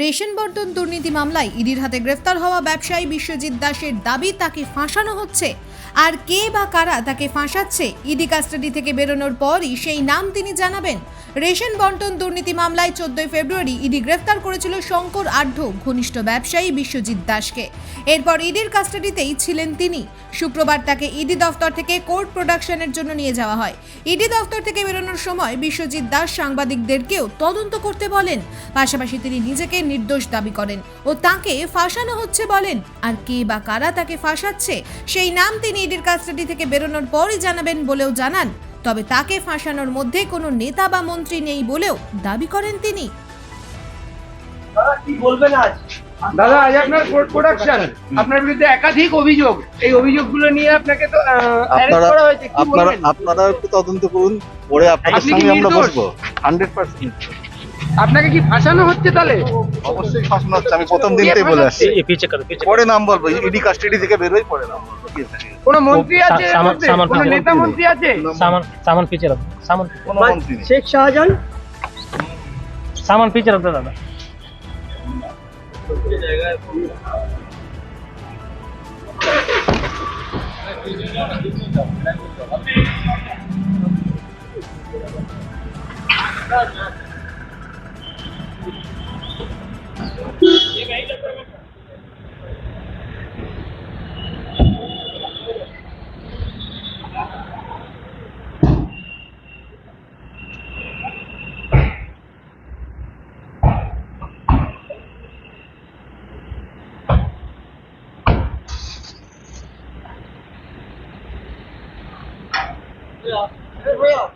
Ration বর্তন দুর্নীতি মামলায় ইডির হাতে গ্রেফতার হওয়া ব্যবসায়ী বিশ্বজিৎ দাসের দাবি তাকে ফাঁসানো হচ্ছে। আর কে বা কারা তাকে ফাঁসাচ্ছে? ইডি কাস্টাডি থেকে বেরোনোর পরই সেই নাম তিনি জানাবেন। রেশন বন্টন দুর্নীতি মামলায় চোদ্দই ফেব্রুয়ারি ইডি গ্রেফতার করেছিল শঙ্কর আঢ্য, ঘনিষ্ঠ ব্যবসায়ী বিশ্বজিৎ দাসকে। এরপর ইডির কাস্টাডিতেই ছিলেন তিনি। শুক্রবার তাকে ইডি দফতর থেকে কোর্ট প্রোডাকশনের জন্য নিয়ে যাওয়া হয়। ইডি দফতর থেকে বেরোনোর সময় বিশ্বজিৎ দাস সাংবাদিকদেরকেও তদন্ত করতে বলেন। পাশাপাশি তিনি নিজেকে নির্দোষ দাবি করেন ও তাকে ফাঁসানো হচ্ছে বলেন। আর কে বা কারা তাকে ফাঁসাচ্ছে, সেই নাম তিনি ইডির কাস্টাডি থেকে বেরোনোর পরই জানাবেন বলেও জানান তবে তাকে ফাঁসানোর মধ্যে কোনো নেতা বা মন্ত্রী নেই বলেও দাবি করেন তিনি। দাদা আজ? আপনার কোর্ট প্রোডাকশন আপনার বিরুদ্ধে একাধিক অভিযোগ। এই অভিযোগগুলো নিয়ে আপনাকে তো করা হয়েছে। আপনারা একটু তদন্ত করুন পরে আপনাদের আমরা বসবো। 100% আপনাকে কি ফাঁসানো হচ্ছে তাহলে? অবশ্যই ফাঁসানো হচ্ছে আমি প্রথম দিন থেকে বলে আসছি। পরে নাম বলব ইডি কাস্টডি থেকে বের হই পরে নাম কোন মন্ত্রী ও, আছে এর সামান- মধ্যে? সামান কোন সামান নেতা মন্ত্রী আছে सामान सामान पीछे रखो सामान কোনো মন্ত্রী নেই শেখ শাহজাহান सामान पीछे रख दो दादा Yeah. Hey, real.